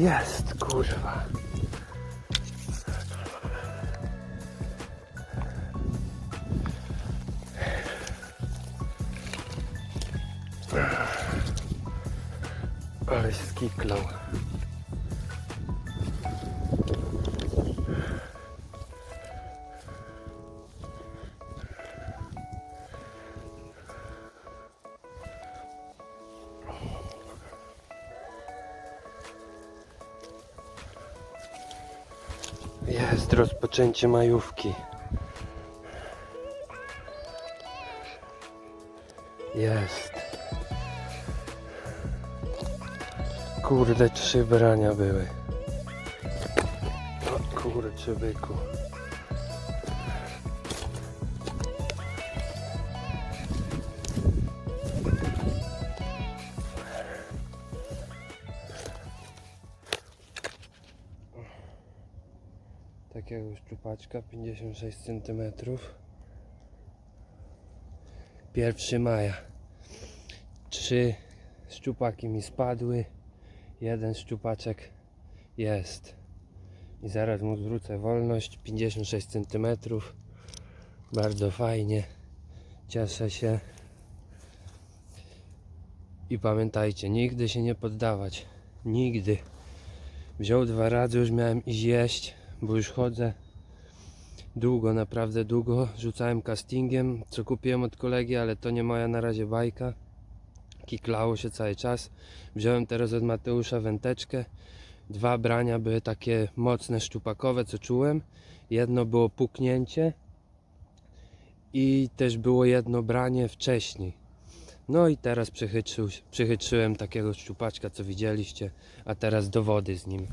Jest. Kurwa. Ale skiklał. Rozpoczęcie majówki. Jest. Kurde, trzy brania były. O kurczę byku. Szczupaczka 56 cm. 1 maja. Trzy szczupaki mi spadły. Jeden szczupaczek jest. I zaraz mu zwrócę wolność. 56 cm. Bardzo fajnie. Cieszę się. I pamiętajcie, nigdy się nie poddawać. Nigdy. Wziął dwa razy, już miałem iść jeść, bo już chodzę długo, naprawdę długo. Rzucałem castingiem, co kupiłem od kolegi, ale to nie moja na razie bajka. Kiklało się cały czas. Wziąłem teraz od Mateusza węteczkę. Dwa brania były takie mocne, szczupakowe, co czułem. Jedno było puknięcie i też było jedno branie wcześniej. No i teraz przychytrzył, przychytrzyłem takiego szczupaczka, co widzieliście, a teraz do wody z nim.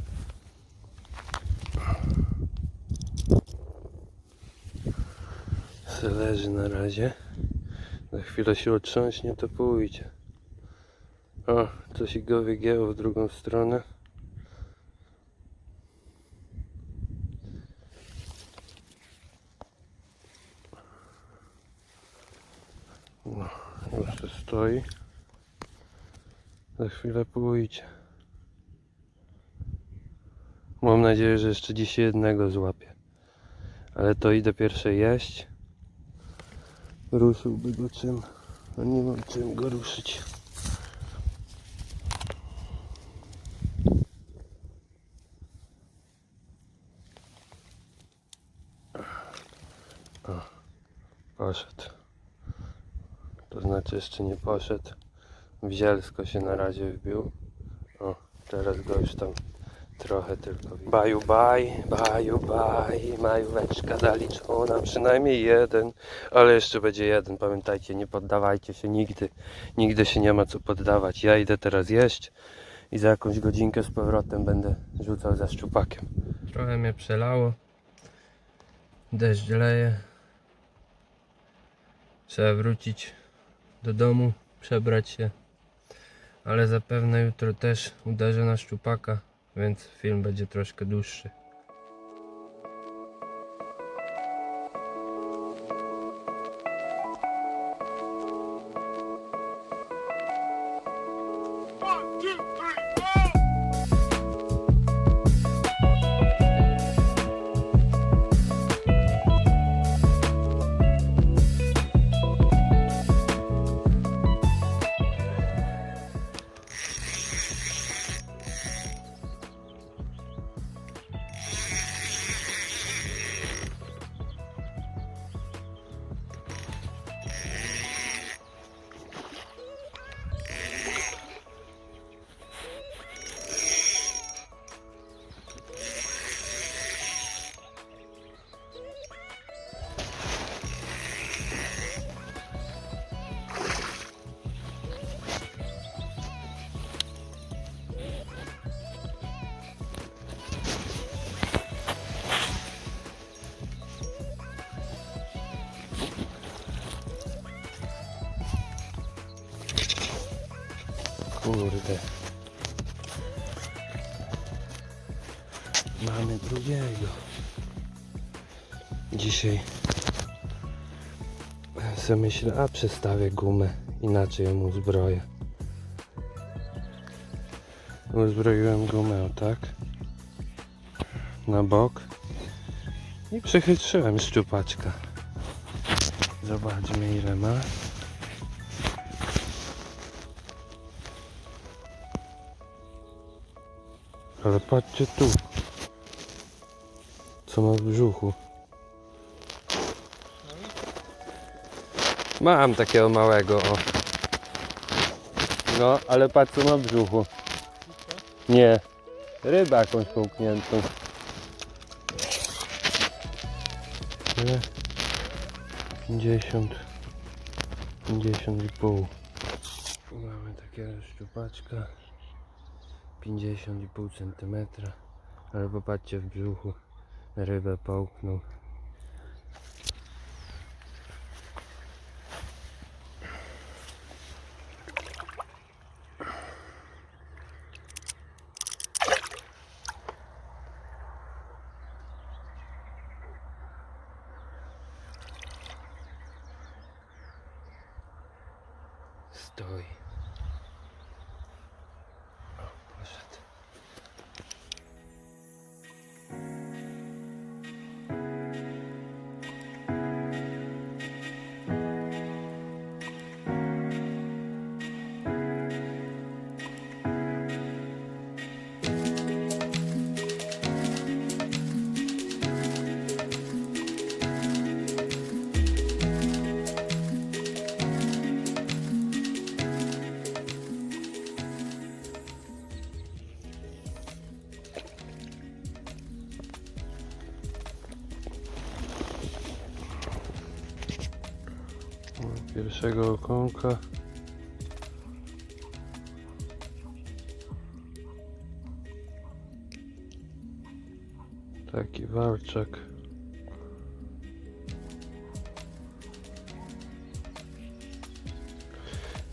Leży na razie. Za chwilę się otrząśnie, to pójdzie. O, coś go wygięło w drugą stronę. No, już tu stoi. Za chwilę pójdzie. Mam nadzieję, że jeszcze dzisiaj jednego złapię. Ale to idę pierwsze jeść. Ruszyłby go czym. A nie mam czym go ruszyć. Poszedł. To znaczy jeszcze nie poszedł. W zielsko się na razie wbił. O, teraz go już tam trochę tylko. Baju baj, baju baj, majóweczka zaliczona, przynajmniej jeden, ale jeszcze będzie jeden, pamiętajcie, nie poddawajcie się nigdy, nigdy się nie ma co poddawać. Ja idę teraz jeść i za jakąś godzinkę z powrotem będę rzucał za szczupakiem. Trochę mnie przelało, deszcz leje, trzeba wrócić do domu, przebrać się, ale zapewne jutro też uderzę na szczupaka, więc film będzie troszkę dłuższy. Drugiego. Dzisiaj sobie myślę, a przestawię gumę, inaczej ją uzbroję. Uzbroiłem gumę, o tak. Na bok. I przechytrzyłem szczupaczka. Zobaczmy ile ma. Ale patrzcie tu. Co ma w brzuchu. Mam takiego małego, o. No, ale patrz co ma w brzuchu. Nie. Rybę jakąś połkniętą. Ile? 50. 50 i pół. Mamy takiego szczupaczka. 50,5 cm. Ale popatrzcie w brzuchu. рыба паукнул Pierwszego okonka. Taki walczak.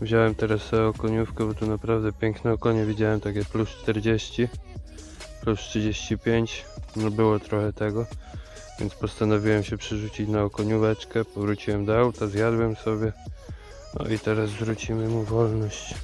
Wziąłem teraz okoniówkę, bo tu naprawdę piękne okonie widziałem, takie plus 40, plus 35, no było trochę tego. Więc postanowiłem się przerzucić na okonióweczkę, powróciłem do auta, zjadłem sobie. No i teraz zwrócimy mu wolność.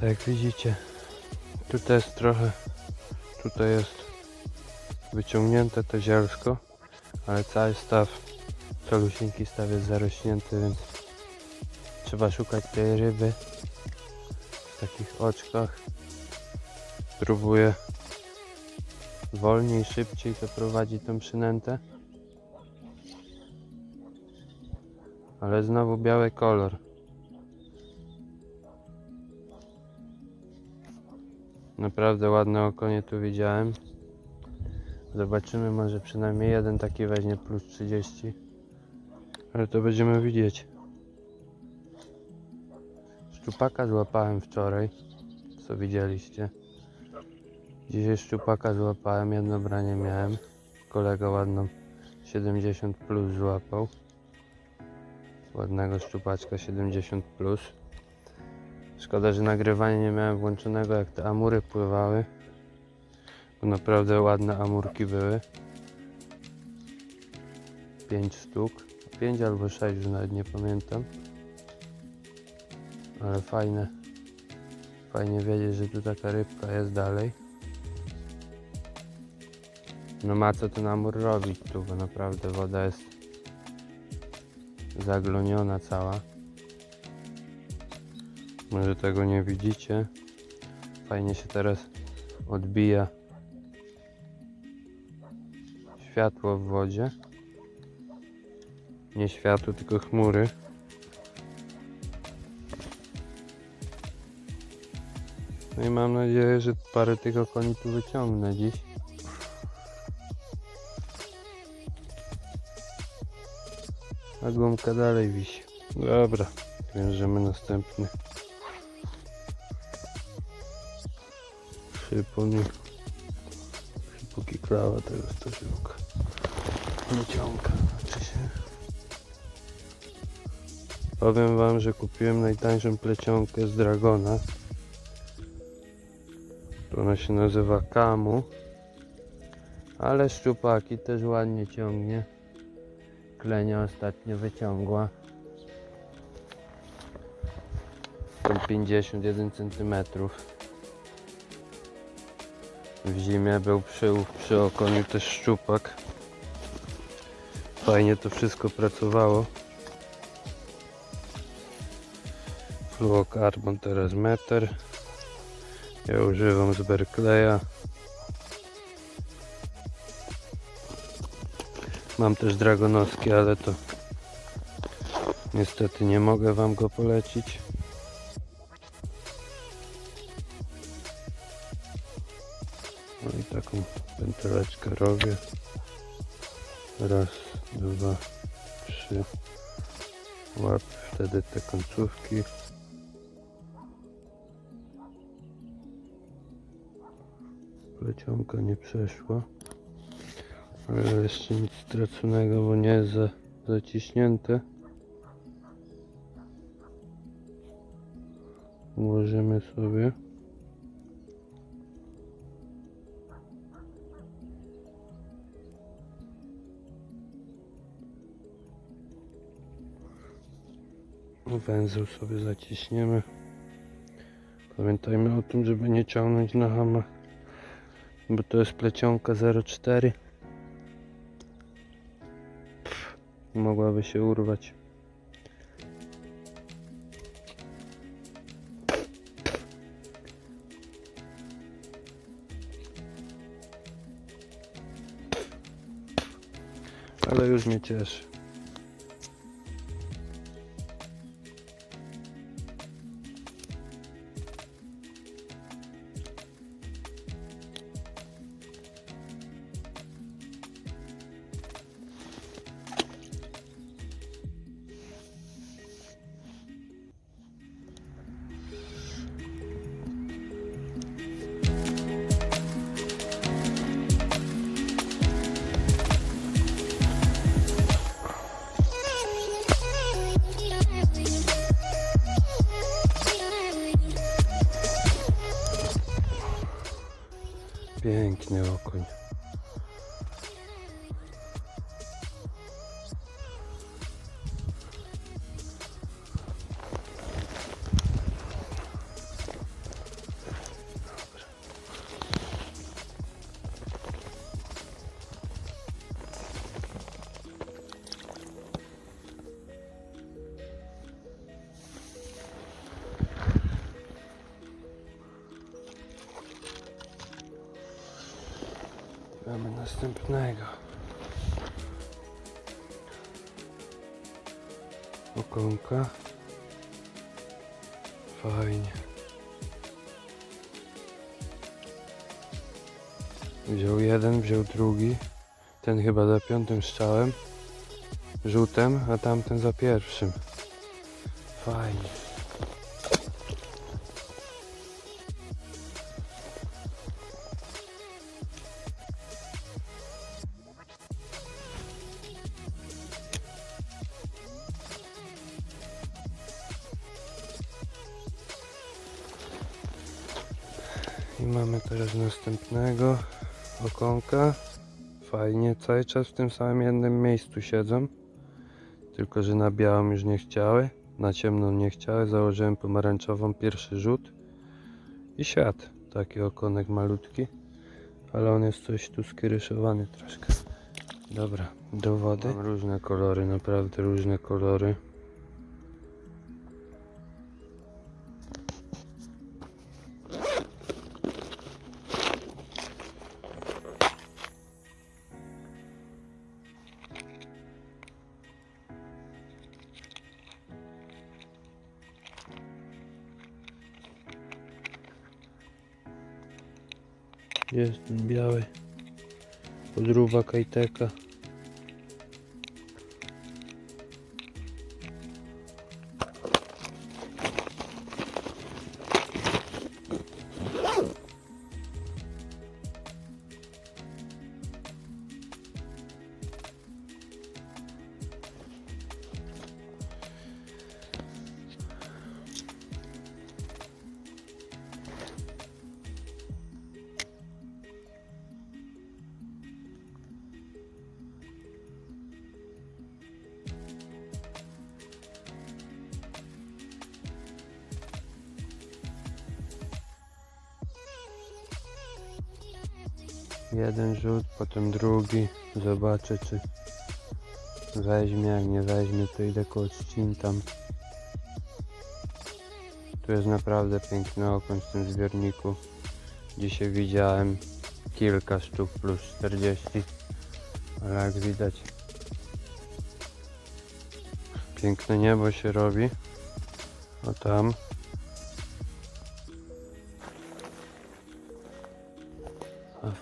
Tak jak widzicie, tutaj jest trochę, tutaj jest wyciągnięte to zielsko, ale cały staw, calusieńki staw jest zarośnięty, więc trzeba szukać tej ryby w takich oczkach. Spróbuję wolniej, szybciej to prowadzi tą przynętę. Ale znowu biały kolor. Naprawdę ładne okonie tu widziałem. Zobaczymy, może przynajmniej jeden taki weźmie plus 30. Ale to będziemy widzieć. Szczupaka złapałem wczoraj, co widzieliście. Dzisiaj szczupaka złapałem, jedno branie miałem. Kolega ładną 70 plus złapał. Ładnego szczupaczka 70 plus. Szkoda, że nagrywanie nie miałem włączonego, jak te amury pływały. Bo naprawdę ładne amurki były. 5 sztuk. 5 albo 6, już nawet nie pamiętam. Ale fajne. Fajnie wiedzieć, że tu taka rybka jest dalej. No ma co ten amur robić tu, bo naprawdę woda jest zagloniona cała. Może tego nie widzicie. Fajnie się teraz odbija światło w wodzie. Nie światło, tylko chmury. No i mam nadzieję, że parę tych okoni tu wyciągnę dziś. A gumka dalej wisi. Dobra, bierzemy następny. Szypon. Póki klawa teraz to żyłka. Wyciąga, znaczy się. Powiem wam, że kupiłem najtańszą plecionkę z Dragona. Ona się nazywa Kamu. Ale szczupaki też ładnie ciągnie. Klenia ostatnio wyciągła. Tam 51 cm. W zimie był przyłów przy okoniu też szczupak. Fajnie to wszystko pracowało. Fluokarbon teraz metr. Ja używam z Berkleya. Mam też dragonowski, ale to niestety nie mogę wam go polecić. Robię. Raz, dwa, trzy. Łap wtedy te końcówki. Plecionka nie przeszła. Ale jeszcze nic straconego, bo nie jest za, zaciśnięte. Ułożymy sobie. Węzeł sobie zaciśniemy. Pamiętajmy o tym, żeby nie ciągnąć na hamach, bo to jest plecionka 0,4. Pff, Mogłaby się urwać. Ale już mnie cieszy. Następnego. Okonka. Fajnie. Wziął jeden, wziął drugi. Ten chyba za piątym strzałem. Rzutem, a tamten za pierwszym. Fajnie. Mamy teraz następnego okonka. Fajnie, cały czas w tym samym jednym miejscu siedzą. Tylko, że na białą już nie chciały, na ciemną nie chciały. Założyłem pomarańczową pierwszy rzut i siadł. Taki okonek malutki, ale on jest coś tu skieryszowany troszkę. Dobra, do wody. Mam różne kolory, naprawdę różne kolory. Акайтека. Jeden rzut, potem drugi. Zobaczę czy weźmie, jak nie weźmie to idę koło tam. Tu jest naprawdę piękny okon w tym zbiorniku. Dzisiaj widziałem kilka sztuk plus 40. Ale jak widać piękne niebo się robi. O tam.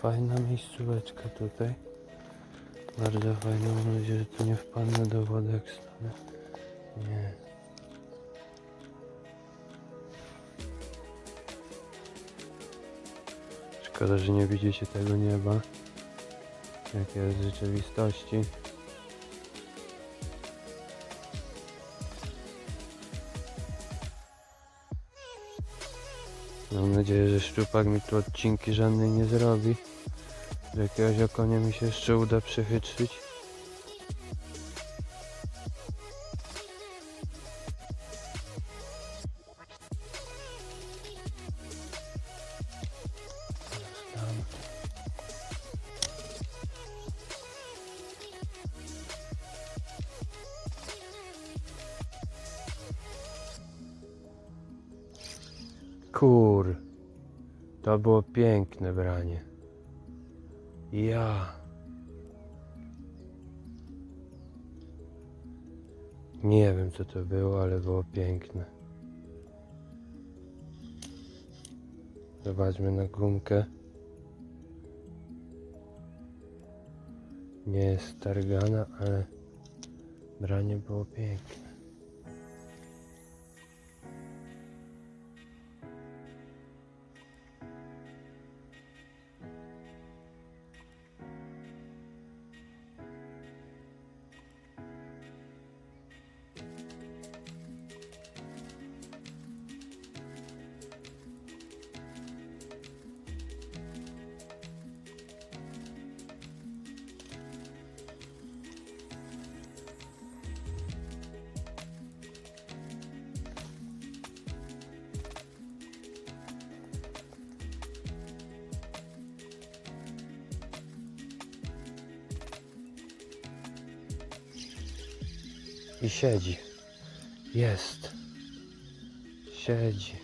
Fajna miejscóweczka tutaj. Bardzo fajna. Mam nadzieję, że tu nie wpadnę do wody jak stanę. Nie. Szkoda, że nie widzicie tego nieba. Jak jest w rzeczywistości. Mam nadzieję, że szczupak mi tu odcinki żadnej nie zrobi. Do jakiegoś okonia mi się jeszcze uda przechytrzyć. Nie wiem co to było, ale było piękne. Zobaczmy na gumkę. Nie jest targana, ale branie było piękne. I siedzi. Jest. Siedzi.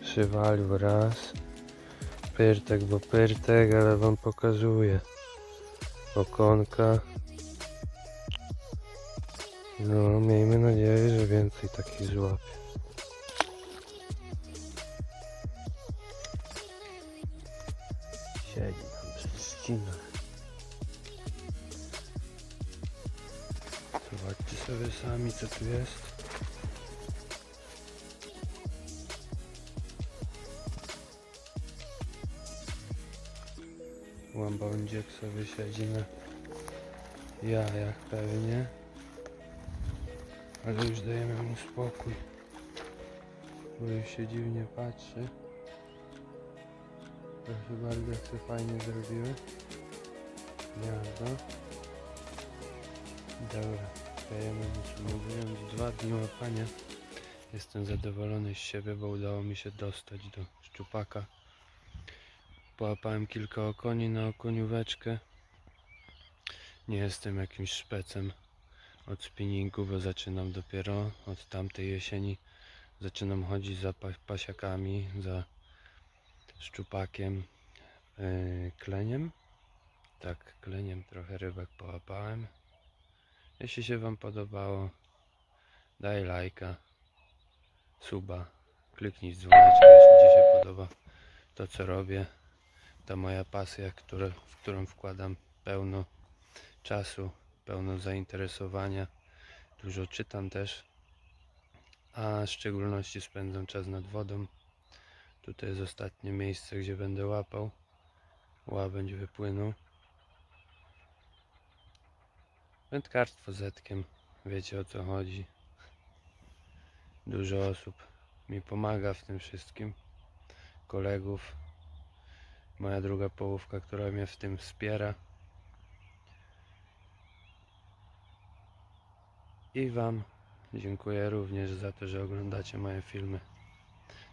Przywalił raz. Pyrtek, bo pyrtek, ale wam pokazuję. Okonka. No, miejmy nadzieję, że więcej takich złapie. Siedzi tam przy trzcinach. Zobaczcie sobie sami co tu jest. Łambądziek sobie siedzi na jajach pewnie. Ale już dajemy mu spokój. Bo już się dziwnie patrzy. Proszę bardzo, się fajnie zrobiły. Gniazdo. Dobra, mówiąc dwa dni łapania. Jestem zadowolony z siebie, bo udało mi się dostać do szczupaka. Połapałem kilka okoni na okonióweczkę. Nie jestem jakimś szpecem od spinningu, bo zaczynam dopiero od tamtej jesieni. Zaczynam chodzić za pa- pasiakami, za szczupakiem, yy, kleniem. Tak, kleniem trochę rybek połapałem. Jeśli się Wam podobało, daj lajka, suba, kliknij dzwoneczek, jeśli Ci się podoba to, co robię. To moja pasja, które, w którą wkładam pełno czasu, pełno zainteresowania. Dużo czytam też, a w szczególności spędzam czas nad wodą. Tutaj jest ostatnie miejsce, gdzie będę łapał. Łabędź wypłynął. Wędkarstwo zetkiem, wiecie o co chodzi. Dużo osób mi pomaga w tym wszystkim. Kolegów, moja druga połówka, która mnie w tym wspiera. I Wam dziękuję również za to, że oglądacie moje filmy.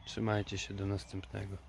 Trzymajcie się do następnego.